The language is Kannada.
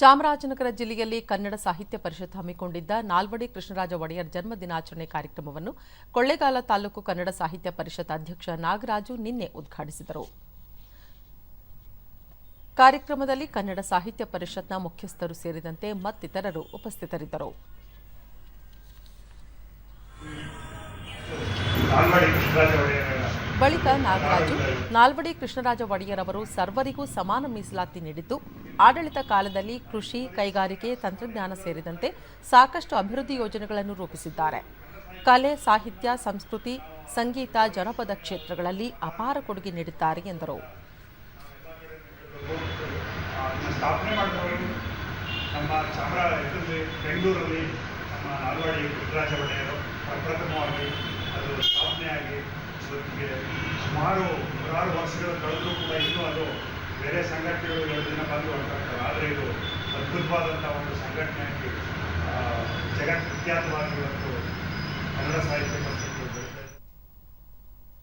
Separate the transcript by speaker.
Speaker 1: ಚಾಮರಾಜನಗರ ಜಿಲ್ಲೆಯಲ್ಲಿ ಕನ್ನಡ ಸಾಹಿತ್ಯ ಪರಿಷತ್ ಹಮ್ಮಿಕೊಂಡಿದ್ದ ನಾಲ್ವಡಿ ಕೃಷ್ಣರಾಜ ಒಡೆಯರ್ ಜನ್ಮ ದಿನಾಚರಣೆ ಕಾರ್ಯಕ್ರಮವನ್ನು ಕೊಳ್ಳೇಗಾಲ ತಾಲೂಕು ಕನ್ನಡ ಸಾಹಿತ್ಯ ಪರಿಷತ್ ಅಧ್ಯಕ್ಷ ನಾಗರಾಜು ನಿನ್ನೆ ಉದ್ಘಾಟಿಸಿದರು. ಕಾರ್ಯಕ್ರಮದಲ್ಲಿ ಕನ್ನಡ ಸಾಹಿತ್ಯ ಪರಿಷತ್ನ ಮುಖ್ಯಸ್ಥರು ಸೇರಿದಂತೆ ಮತ್ತಿತರರು ಉಪಸ್ಥಿತರಿದ್ದರು.
Speaker 2: ನಾಲ್ವಡಿ
Speaker 1: ಬಳಿಕ ನಾಗರಾಜು, ನಾಲ್ವಡಿ ಕೃಷ್ಣರಾಜ ಒಡೆಯರ್ ಅವರು ಸರ್ವರಿಗೂ ಸಮಾನ ಮೀಸಲಾತಿ ನೀಡಿದ್ದು, ಆಡಳಿತ ಕಾಲದಲ್ಲಿ ಕೃಷಿ, ಕೈಗಾರಿಕೆ, ತಂತ್ರಜ್ಞಾನ ಸೇರಿದಂತೆ ಸಾಕಷ್ಟು ಅಭಿವೃದ್ಧಿ ಯೋಜನೆಗಳನ್ನು ರೂಪಿಸಿದ್ದಾರೆ. ಕಲೆ, ಸಾಹಿತ್ಯ, ಸಂಸ್ಕೃತಿ, ಸಂಗೀತ, ಜನಪದ ಕ್ಷೇತ್ರಗಳಲ್ಲಿ ಅಪಾರ ಕೊಡುಗೆ ನೀಡಿದ್ದಾರೆ ಎಂದರು.
Speaker 2: ನಮ್ಮ ಚಾಮರಾಜ ಇದರಲ್ಲಿ ಬೆಂಗಳೂರಲ್ಲಿ ನಮ್ಮ ನಾಲ್ವಡಿ ಕೃಷ್ಣರಾಜ ಒಡೆಯರು ಪ್ರಪ್ರಥಮವಾಗಿ ಅದು ಸ್ಥಾಪನೆಯಾಗಿ ಇವತ್ತಿಗೆ ಸುಮಾರು ನೂರಾರು ವರ್ಷಗಳು ಕಳೆದರೂ ಕೂಡ ಇನ್ನೂ ಅದು ಬೇರೆ ಸಂಘಟನೆಗಳು ಎರಡು ದಿನ ಬಂದು ಹೊರಟಾಗ್ತವೆ. ಆದರೆ ಇದು ಅದ್ಭುತವಾದಂಥ ಒಂದು ಸಂಘಟನೆಯಾಗಿ ಇವತ್ತು ಕನ್ನಡ ಸಾಹಿತ್ಯ